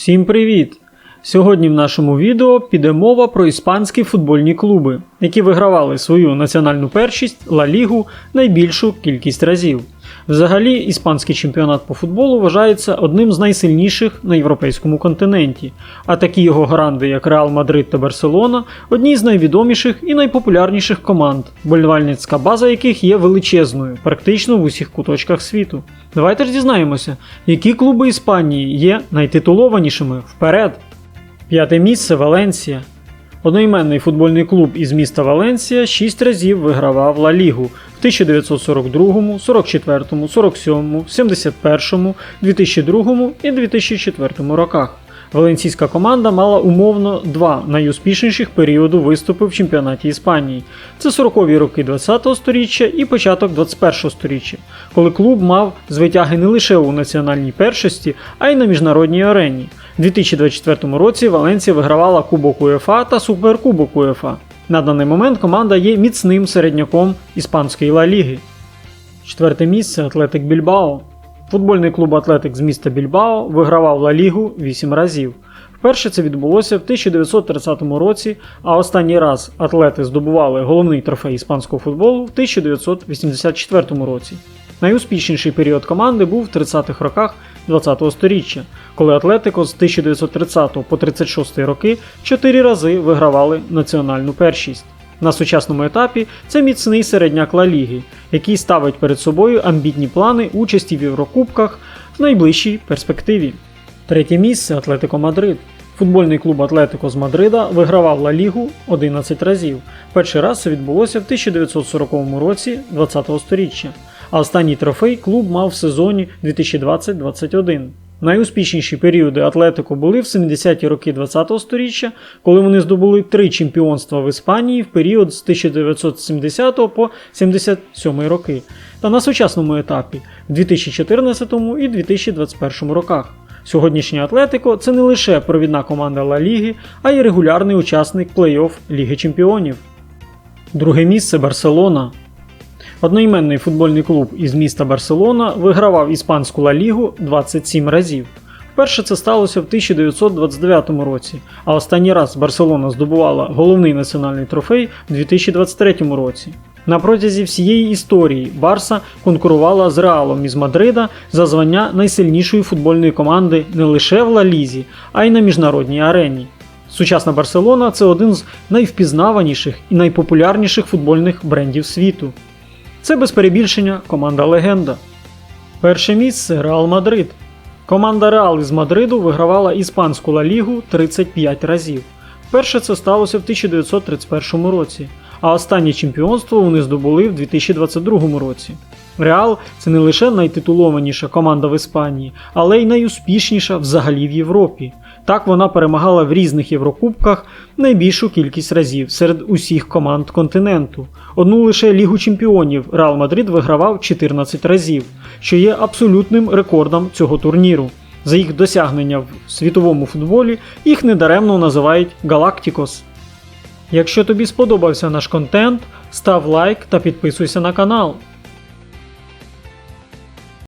Всім привіт! Сьогодні в нашому відео піде мова про іспанські футбольні клуби, які вигравали свою національну першість Ла Лігу найбільшу кількість разів. Взагалі, іспанський чемпіонат по футболу вважається одним з найсильніших на європейському континенті, а такі його гранди, як Реал Мадрид та Барселона, одні з найвідоміших і найпопулярніших команд, болівальницька база яких є величезною, практично в усіх куточках світу. Давайте ж дізнаємося, які клуби Іспанії є найтитулованішими вперед. П'яте місце Валенсія. Одноіменний футбольний клуб із міста Валенсія 6 разів вигравав Ла Лігу в 1942, 44, 47, 71, 2002 і 2004 роках. Валенсійська команда мала умовно два найуспішніших періоду виступу в чемпіонаті Іспанії. Це 40-ві роки 20-го сторіччя і початок 21-го сторіччя, коли клуб мав звитяги не лише у національній першості, а й на міжнародній арені. У 2024 році Валенсія вигравала Кубок УЄФА та Суперкубок УЄФА. На даний момент команда є міцним середняком іспанської Ла Ліги. Четверте місце Атлетик Більбао. Футбольний клуб Атлетик з міста Більбао вигравав Ла Лігу 8 разів. Вперше це відбулося в 1930 році, а останній раз атлети здобували головний трофей іспанського футболу в 1984 році. Найуспішніший період команди був в 30-х роках 20-го сторіччя, коли Атлетико з 1930 по 36 роки чотири рази вигравали національну першість. На сучасному етапі це міцний середняк Ла Ліги, який ставить перед собою амбітні плани участі в Єврокубках в найближчій перспективі. Третє місце Атлетико Мадрид. Футбольний клуб Атлетико з Мадрида вигравав Ла Лігу 11 разів. Перший раз це відбулося в 1940 році 20-го сторіччя, а останній трофей клуб мав в сезоні 2020-21. Найуспішніші періоди Атлетико були в 70-ті роки 20-го сторіччя, коли вони здобули три чемпіонства в Іспанії в період з 1970 по 77 роки, та на сучасному етапі в 2014 і 2021 роках. Сьогоднішнє Атлетико це не лише провідна команда Ла Ліги, а й регулярний учасник плей-офф Ліги Чемпіонів. Друге місце Барселона. Одноіменний футбольний клуб із міста Барселона вигравав іспанську Ла Лігу 27 разів. Вперше це сталося в 1929 році, а останній раз Барселона здобувала головний національний трофей в 2023 році. На протязі всієї історії Барса конкурувала з Реалом із Мадрида за звання найсильнішої футбольної команди не лише в Ла Лізі, а й на міжнародній арені. Сучасна Барселона це один з найвпізнаваніших і найпопулярніших футбольних брендів світу. Це без перебільшення команда легенда. Перше місце Реал Мадрид. Команда Реал із Мадриду вигравала іспанську Ла Лігу 35 разів. Вперше це сталося в 1931 році, а останнє чемпіонство вони здобули в 2022 році. Реал це не лише найтитулованіша команда в Іспанії, але й найуспішніша взагалі в Європі. Так вона перемагала в різних Єврокубках найбільшу кількість разів серед усіх команд континенту. Одну лише Лігу чемпіонів Реал Мадрид вигравав 14 разів, що є абсолютним рекордом цього турніру. За їх досягнення в світовому футболі їх недаремно називають Галактикос. Якщо тобі сподобався наш контент, став лайк та підписуйся на канал.